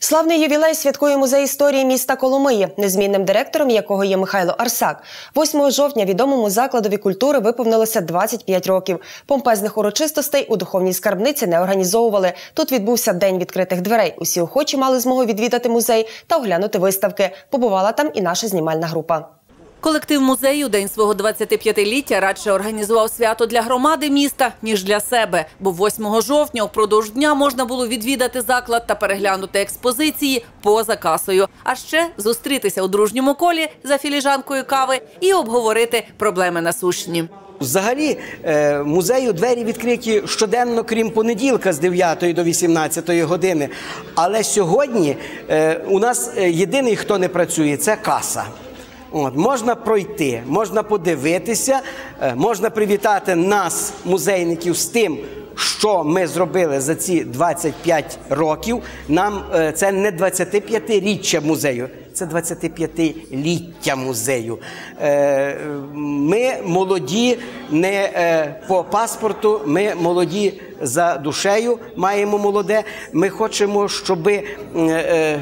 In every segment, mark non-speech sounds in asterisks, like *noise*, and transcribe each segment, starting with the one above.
Славний ювілей святкує музей історії міста Коломиї, незмінним директором якого є Михайло Арсак. 8 жовтня відомому закладові культури виповнилося 25 років. Помпезних урочистостей у духовній скарбниці не організовували. Тут відбувся день відкритих дверей. Усі охочі мали змогу відвідати музей та оглянути виставки. Побувала там і наша знімальна група. Колектив музею день свого 25-ліття радше організував свято для громади міста ніж для себе. Бо 8 жовтня впродовж дня можна було відвідати заклад та переглянути експозиції поза касою. А ще зустрітися у дружньому колі за філіжанкою кави і обговорити проблеми насущні. Взагалі, е, музею двері відкриті щоденно, крім понеділка з 9 до 18 години. Але сьогодні е, у нас е, єдиний, хто не працює, це каса. От, можна пройти, можна подивитися, е, можна привітати нас, музейників, з тим, що ми зробили за ці 25 років. Нам е, це не 25-річчя музею, це 25-ліття музею. Е, Ми молоді не е, по паспорту, ми молоді за душею, маємо молоде. Ми хочемо, щоб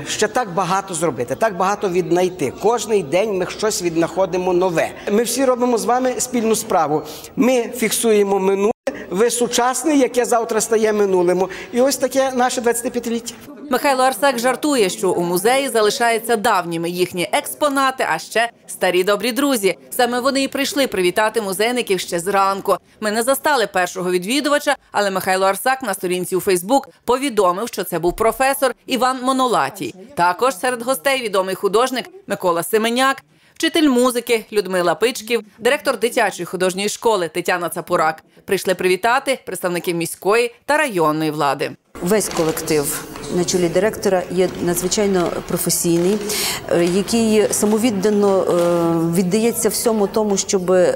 ще так багато зробити, так багато віднайти. Кожний день ми щось віднаходимо нове. Ми всі робимо з вами спільну справу. Ми фіксуємо минуле. Ви сучасний, яке завтра стає минулим. І ось таке наше 25-ліття. Михайло Арсак жартує, що у музеї залишаються давніми їхні експонати, а ще старі добрі друзі. Саме вони і прийшли привітати музейників ще зранку. Ми не застали першого відвідувача, але Михайло Арсак на сторінці у Фейсбук повідомив, що це був професор Іван Монолатій. Також серед гостей відомий художник Микола Семеняк. Вчитель музики Людмила Пичків, директор дитячої художньої школи Тетяна Цапурак прийшли привітати представників міської та районної влади. Весь колектив на чолі директора є надзвичайно професійний, е, який самовіддано е, віддається всьому тому, щоб е,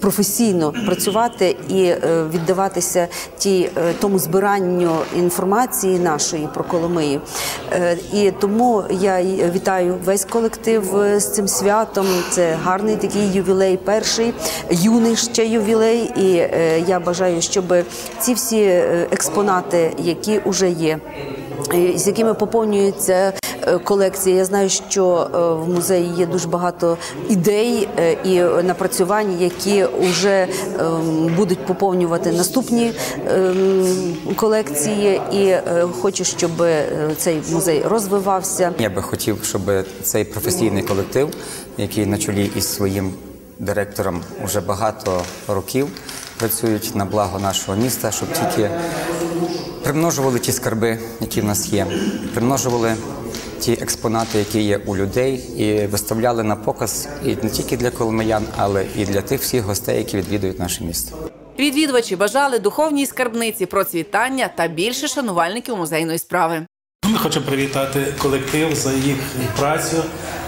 професійно працювати і віддаватися ті тому збиранню інформації нашої про Коломиї. І тому я вітаю весь колектив з цим святом. Це гарний такий ювілей, перший юний ще ювілей. І я бажаю, щоб ці всі експонати, які вже є з якими поповнюється е, колекція. Я знаю, що е, в музеї є дуже багато ідей е, і напрацювань, які вже ем, будуть поповнювати наступні ем, колекції. І хочу, щоб цей музей розвивався. Я би хотів, щоб цей професійний колектив, який на чолі із своїм директором вже багато років працюють на благо нашого міста, щоб тільки примножували ті скарби, які в нас є, примножували ті експонати, які є у людей, і виставляли на показ і не тільки для коломиян, але і для тих всіх гостей, які відвідують наше місто. Відвідувачі бажали духовній скарбниці процвітання та більше шанувальників музейної справи. Ми хочемо привітати колектив за їх працю,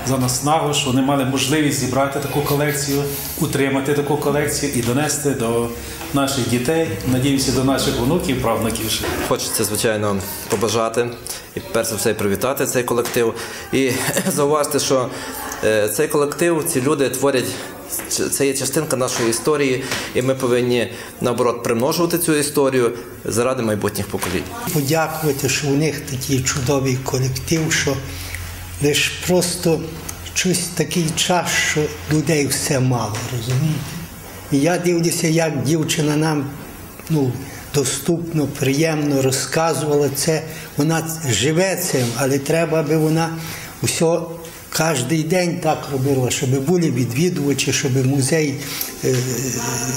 за наснагу, що вони мали можливість зібрати таку колекцію, утримати таку колекцію і донести до наших дітей. Надіюся, до наших онуків, правнуків. Хочеться, звичайно, побажати і перш за все привітати цей колектив і *laughs* зауважити, що е, цей колектив, ці люди творять це є частинка нашої історії, і ми повинні наоборот примножувати цю історію заради майбутніх поколінь. Подякувати, що у них такий чудовий колектив, що лише просто щось такий час, що людей все мало, розумієте? І я дивлюся, як дівчина нам ну, доступно, приємно розказувала це. Вона живе цим, але треба, аби вона усе кожен день так робила, щоб були відвідувачі, щоб музей е,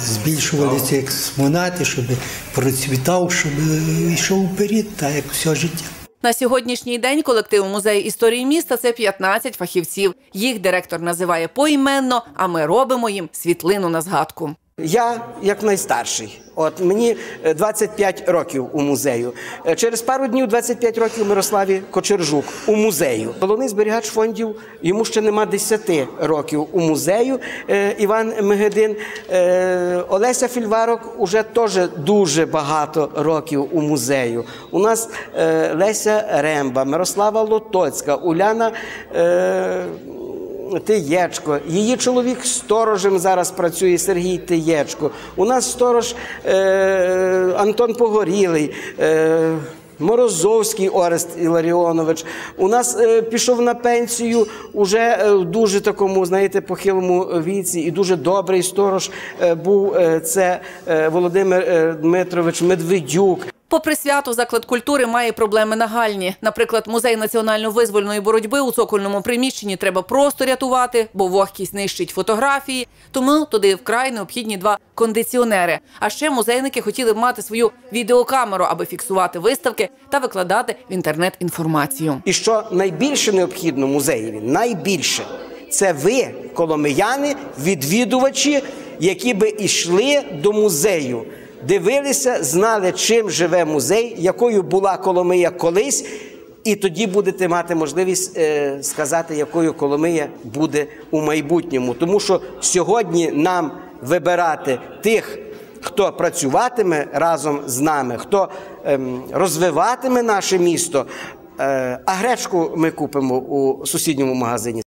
збільшувалися експонати, щоб процвітав, щоб йшов вперед, так як все життя. На сьогоднішній день колектив музею історії міста це 15 фахівців. Їх директор називає поіменно, а ми робимо їм світлину на згадку. Я як найстарший. От мені 25 е, років у музею. Е, через пару днів 25 років Мирославі Кочержук у музею. Головний зберігач фондів йому ще нема 10 років у музею. Е, Іван Мегедин Олеся Фільварок уже теж дуже багато років у музею. У нас Леся Ремба, Мирослава Лотоцька, Уляна. Тиєчко. Її чоловік сторожем зараз працює Сергій Тиєчко. У нас сторож е, Антон Погорілий. Е, Морозовський Орест Іларіонович. У нас е, пішов на пенсію уже е, в дуже такому, знаєте, похилому віці, і дуже добрий сторож е, був е, це е, Володимир е, Дмитрович Медведюк. Попри свято, заклад культури має проблеми нагальні. Наприклад, музей національно-визвольної боротьби у цокольному приміщенні треба просто рятувати, бо вогкість нищить фотографії. Тому туди вкрай необхідні два кондиціонери. А ще музейники хотіли б мати свою відеокамеру, аби фіксувати виставки та викладати в інтернет інформацію. І що найбільше необхідно музеєві, найбільше це ви, коломияни, відвідувачі, які би йшли до музею, дивилися, знали, чим живе музей, якою була Коломия колись. І тоді будете мати можливість е, сказати, якою Коломия буде у майбутньому. Тому що сьогодні нам вибирати тих, хто працюватиме разом з нами, хто ем, розвиватиме наше місто. Е, а гречку ми купимо у сусідньому магазині.